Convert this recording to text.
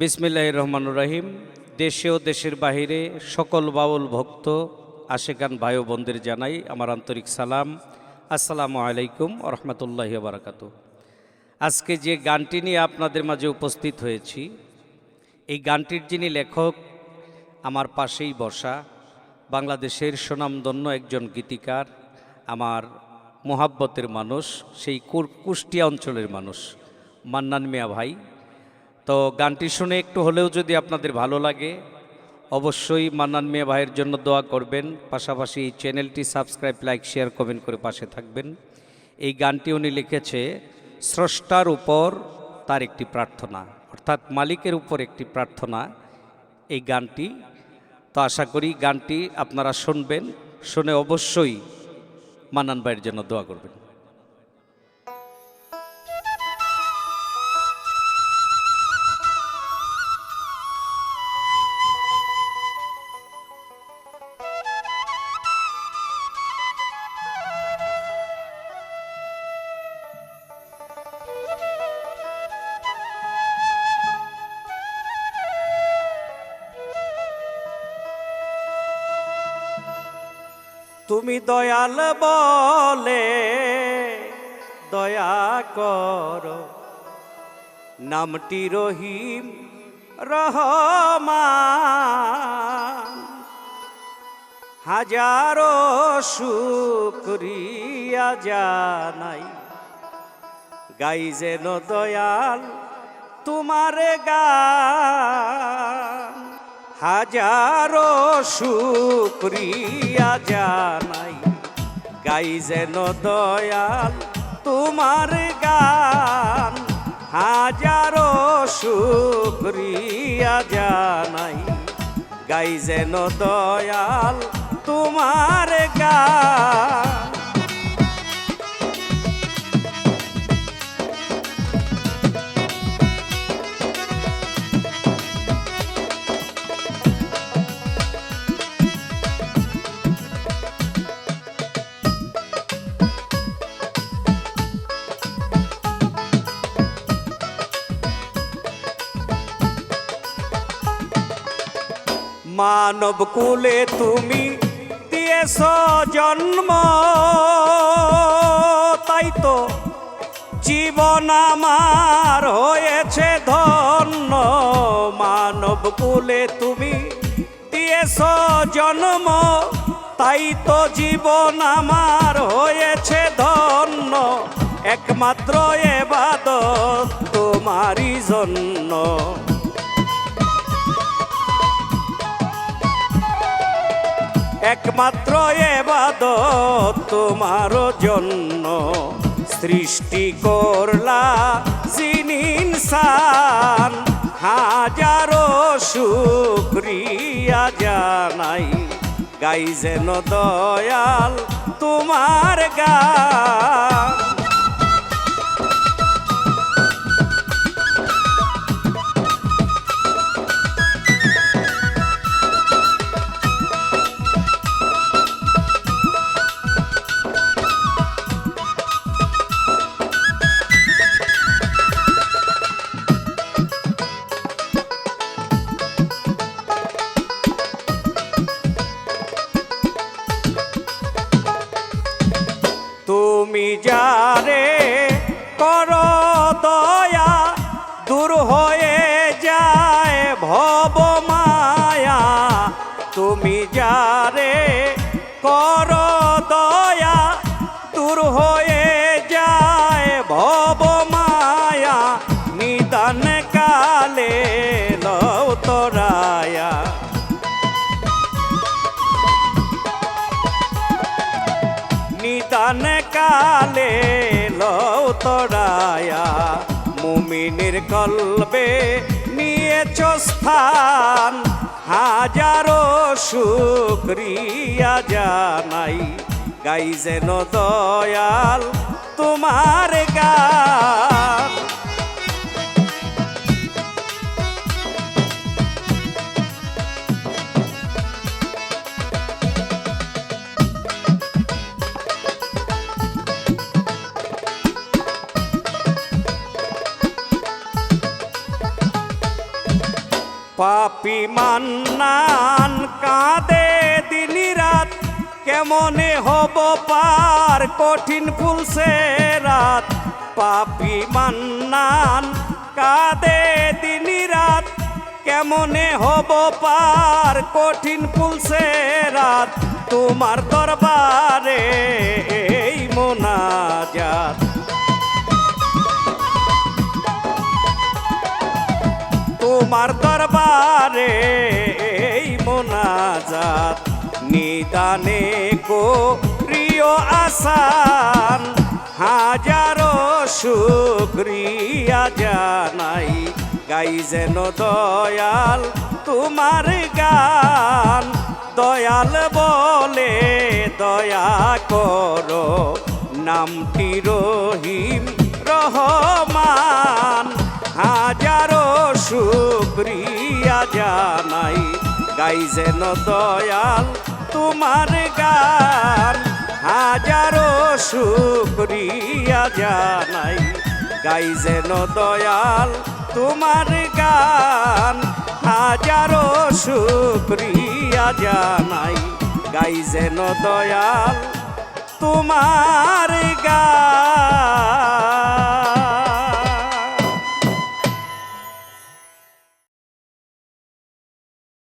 বিসমিল্লাহ রহমান রাহিম। দেশে ও দেশের বাহিরে সকল বাউল ভক্ত, আশেকান ভাই বোনদের জানাই আমার আন্তরিক সালাম। আসসালামু আলাইকুম রহমতুল্লাহ বারাকাতু আজকে যে গানটি নিয়ে আপনাদের মাঝে উপস্থিত হয়েছি, এই গানটির যিনি লেখক, আমার পাশেই বসা বাংলাদেশের সুনামধন্য একজন গীতিকার, আমার মোহাব্বতের মানুষ, সেই কুষ্টিয়া অঞ্চলের মানুষ, মান্নান মিয়া ভাই। তো গানটি শুনে একটু হলেও যদি আপনাদের ভালো লাগে, অবশ্যই মান্নান মিয়া ভাইয়ের জন্য দোয়া করবেন। পাশাপাশি এই চ্যানেলটি সাবস্ক্রাইব, লাইক, শেয়ার, কমেন্ট করে পাশে থাকবেন। এই গানটি উনি লিখেছে, স্রষ্টার উপর তার একটি প্রার্থনা। অর্থাৎ মালিকের উপর একটি প্রার্থনা এই গানটি। তো আশা করি গানটি আপনারা শুনবেন, শুনে অবশ্যই মান্নান ভাইয়ের জন্য দোয়া করবেন। তুমি দয়াল বলে, দয়া কর। নামটি রহিম রহমান। হাজারো শুক্রিয়া জানাই। গাই যেন দয়াল তোমার গান। হাজারো শুক্রিয়া জানাই। গাই যেন দয়াল তোমার গান। হাজারো শুক্রিয়া জানাই। গাই যেন দয়াল তোমার গান। মানব কুলে তুমি দিয়েছ জন্ম। তাই তো জীবন আমার হয়েছে ধন্য। মানব কুলে তুমি দিয়েছ জন্ম। তাই তো জীবন আমার হয়েছে ধন্য। একমাত্র এবাদত তোমারই জন্য। একমাত্র এবাদত তোমার জন্য। সৃষ্টি করলা যিনি ইনসান, হাজারো শুক্রিয়া জানাই। গাই যেন দয়াল তোমার গান। তুমি যারে কর দয়া, দূর হয়ে যায় ভব মায়া। তুমি যারে কর দয়া, দূর হয়ে নিদান লও তরায়া, মুমিনের কলবে নিয়েছ স্থান। হাজারো শুক্রিয়া জানাই, গাই যেন দয়াল তোমার গান। পাপি মান্নান কাঁদে দিনী রাত। কেমনে হব পার কঠিন ফুলসে রাত। পাপি মান্নান কাঁদে দিনী রাত। কেমনে হব পার কঠিন ফুলসে রাত। তোমার দরবারে এই মোনাজাত। তোমার দরবারে এই মোনাজাত নিদানে কো প্রিয় আসান, হাজারো শুক্রিয়া জানাই। গাই যেন দয়াল তোমার গান, দয়াল বলে দয়া করো, নামটি রহিম শুক্রিয়া জানাই, গাই যেন দয়াল তোমার গান। হাজারো শুক্রিয়া জানাই, গাই যেন দয়াল তোমার গান। হাজারো শুক্রিয়া জানাই, গাই যেন দয়াল তোমার গান।